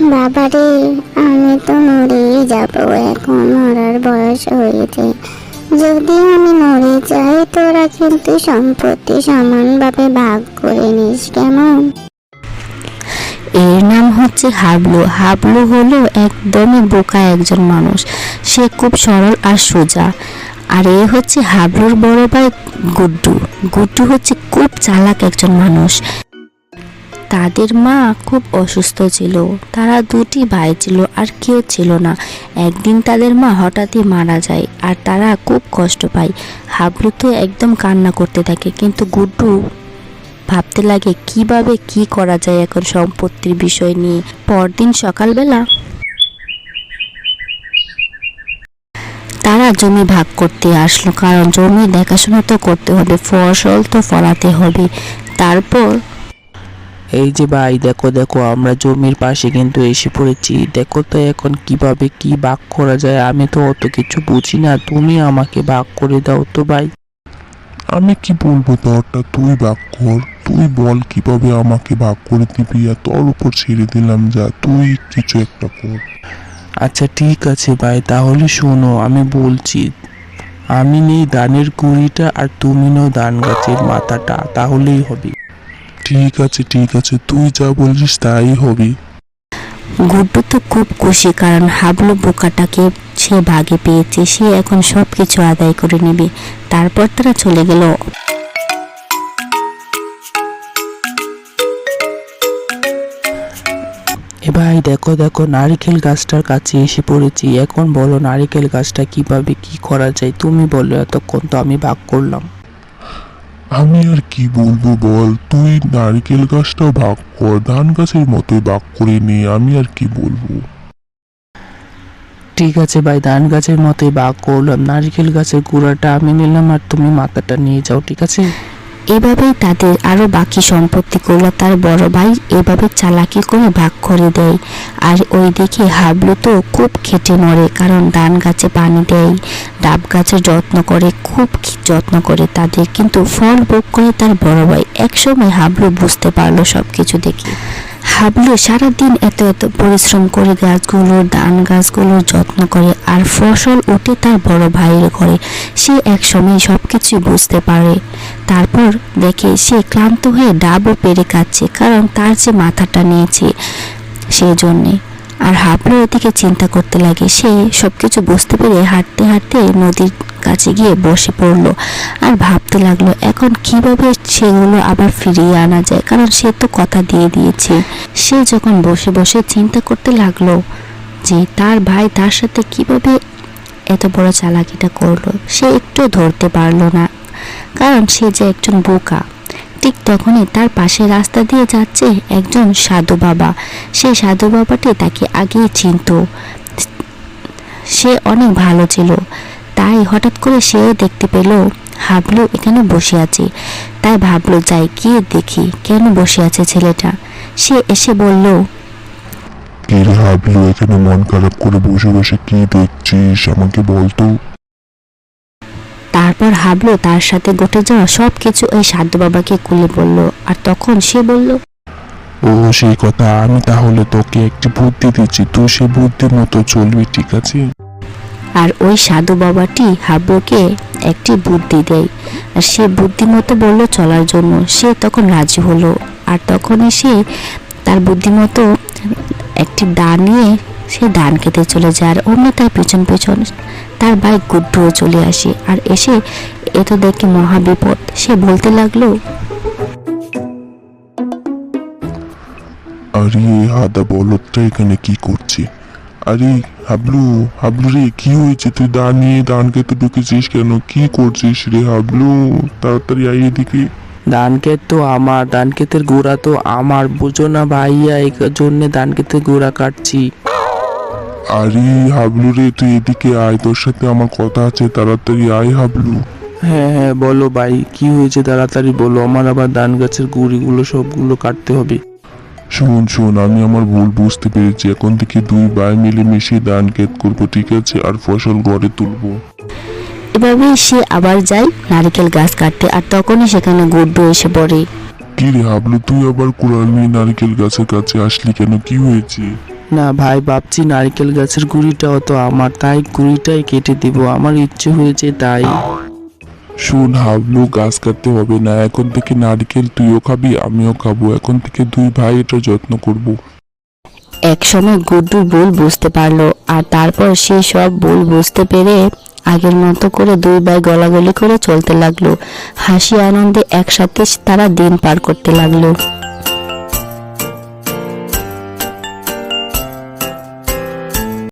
বাবারে, আমি তো মরেই যাব, এখন মরার বয়স হয়েছে। যদি আমি মরে যাই, তোরা কিন্তু সম্পত্তি সমানভাবে ভাগ করে নিস, কেমন? এর নাম হচ্ছে হাবলু। হাবলু হলো একদমই বোকা একজন মানুষ। সে খুব সরল আর সোজা। আর এ হচ্ছে হাবলুর বড় ভাই গুড্ডু। গুড্ডু হচ্ছে খুব চালাক একজন মানুষ। তাদের মা খুব অসুস্থ ছিল। তারা দুটি ভাই ছিল আর কেউ ছিল না। একদিন তাদের মা হঠাৎই মারা যায় আর তারা খুব কষ্ট পায়। হাবলু তো একদম কান্না করতে থাকে কিন্তু গুড্ডু ভাবতে লাগে কীভাবে কি করা যায় এখন সম্পত্তির বিষয় নিয়ে। পরদিন সকালবেলা তারা জমি ভাগ করতে আসলো, কারণ জমি দেখাশোনা তো করতে হবে, ফসল তো ফলাতে হবে। তারপর এই যে ভাই দেখো দেখো আমরা জমির পাশে কিন্তু এসে পড়েছি। দেখো তো এখন কীভাবে কি ভাগ করা যায় আমি তো অত কিছু বুঝি না। তুমি আমাকে ভাগ করে দাও তো ভাই। আমি কি বলব তোরটা? তুই ভাগ কর। তুই বল কীভাবে আমাকে ভাগ করে দিবি আর তোর উপর ছেড়ে দিলাম যা। তুই কিছু একটা কর। আচ্ছা ঠিক আছে ভাই তাহলে শোনো আমি বলছি আমি নেই ধানের গুঁড়িটা আর তুমি নাও ধান গাছের মাথাটা তাহলেই হবে। ঠিক আছে ঠিক আছে তুই যা বলছিস তাই হবে। গুড্ডু তো খুব খুশি কারণ হাবলু বোকাটাকে সে ভাগে পেয়েছে সে এখন সব কিছু আদায় করে নেবে। তারপর তারা চলে গেল। এ ভাই দেখো দেখো নারিকেল গাছটার কাছে এসে পড়েছি। এখন বলো নারিকেল গাছটা কীভাবে কি করা যায়? তুমি বলো এতক্ষণ তো আমি ভাগ করলাম। আমি আর কি বলব বল? তুই নারকেল গাছটা ভাগ কর, ধান গাছের মতোই ভাগ করে নে, আমি আর কি বলব? ঠিক আছে ভাই, ধান গাছের মতোই ভাগ করলাম। নারিকেল গাছের গুঁড়াটা আমি নিলাম আর তুমি মাথাটা নিয়ে যাও, ঠিক আছে? এভাবেই তাদের আরও বাকি সম্পত্তিগুলো তার বড় ভাই এভাবে চালাকি করে ভাগ করে দেয়। আর ওই ওইদিকে হাবলু তো খুব খেটে মরে, কারণ ধান গাছে পানি দেয়, ডাব গাছের যত্ন করে, খুব যত্ন করে তাদের। কিন্তু ফল ভোগ করে তার বড় ভাই। একসময় হাবলু বুঝতে পারল সব কিছু দেখে। হাবলু সারাদিন এত এত পরিশ্রম করে গাছগুলোর ধান গাছগুলোর যত্ন করে আর ফসল উঠে তার বড় ভাইয়ের ঘরে। সে একসময় সব কিছুই বুঝতে পারে। তারপর দেখে সে ক্লান্ত হয়ে ডাবও পেরে কাচ্ছে কারণ তার যে মাথাটা নিয়েছে সেই জন্যে আর হাবলু এদিকে চিন্তা করতে লাগে। সে সব কিছু বুঝতে পেরে হাঁটতে হাঁটতে নদীর কাছে গিয়ে বসে পড়ল। আর ভাবতে লাগল, এখন কীভাবে সেগুলো আবার ফিরিয়ে আনা যায়? কারণ সে তো কথা দিয়ে দিয়েছে। সে যখন বসে বসে চিন্তা করতে লাগল যে তার ভাই তার সাথে কীভাবে এত বড় চালাকিটা করল, সে একটু ধরতে পারল না। কারণ সে যে একজন বোকা। ঠিক তখনই তার পাশে রাস্তা দিয়ে যাচ্ছে একজন সাধু বাবা। সেই সাধু বাবাটি তাকে আগেই চিনত। সে অনেক ভালো ছিল। তাই হঠাৎ করে সেও দেখতে পেল হাবলু এখানে বসে আছে। তাই ভাবলো যাই গিয়ে দেখি কেন বসে আছে ছেলেটা? সে এসে বলল হাবলু এখানে মন খারাপ করে বসে বসে কি দেখছিস? আমাকে বলতো তারপর হাবলু তার সাথে ঘটে যাওয়া সব কিছু ওই সাধু বাবাকে খুলে বলল আর তখন সে বলল ও সেই কথা আমি তাহলে তোকে একটি বুদ্ধি দিচ্ছি। তুই সে বুদ্ধির মতো চলবি ঠিক আছে? আর ওই সাধু বাবাটি হাবলুকে একটি বুদ্ধি দেয়। আর সে বুদ্ধিমতো বলল, চলার জন্য। সে তখন রাজি হলো। আর তখনই সে তার বুদ্ধিমতো একটি দান নিয়ে সে ধান খেতে চলে যায়। আর অন্য তার পেছন পেছন তার বাইক গুড্ডুও চলে আসে। আর এসে এ তো দেখে মহাবিপদ সে বলতে লাগল, আরে হাদা বলদটা এখানে কি করছে? আরে হাবলু হাবলু রে কি হয়েছে? তুই দা নিয়ে দান খেতে ঢুকেছিস কেন? কি করছিস রে হাবলু? তাড়াতাড়ি আই এদিকে। ধান ক্ষেত তো আমার ধান ক্ষেতের গোড়া তো আমার। বুঝো না ভাইয়া এই জন্য ধান ক্ষেতের গোড়া কাটছি। আরে হাবলু রে তুই এদিকে আয় তোর সাথে আমার কথা আছে তাড়াতাড়ি আয় হাবলু। হ্যাঁ হ্যাঁ বলো ভাই কি হয়েছে? তাড়াতাড়ি বলো আমার আবার ধান গাছের গুঁড়িগুলো সবগুলো কাটতে হবে। শোন শোন আমি আমার ভুল বুঝতে পেরেছি। এখন থেকে দুই ভাই মিলে মিশে ধান ক্ষেত করব ঠিক আছে? আর ফসল ঘরে তুলবো। এভাবেই সে আবার যায় নারকেল গাছ কাটতে আর তখনই সেখানে গুড্ডু এসে পড়ে। কি রে হাবলু তুই আবার কুড়াল নিয়ে নারকেল গাছের কাছে আসলি কেন? কি হয়েছে? না ভাই ভাবছি নারকেল গাছের গুড়িটাও তো আমার তাই গুড়িটাই কেটে দিব। আমার ইচ্ছে হয়েছে তাই। শোন, হাবলু, গাছ কাটতে হবে না। এখন থেকে নারকেল তুইও খাবি, আমিও খাব। এখন থেকে দুই ভাই এটার যত্ন করব। এক সময় গুড্ডু ভুল বুঝতে পারল, আর তারপর সে সব ভুল বুঝতে পেরে আগের মতো করে দুই ভাই গলাগলি করে চলতে লাগল। হাসি আনন্দে একসাথে তারা দিন পার করতে লাগল।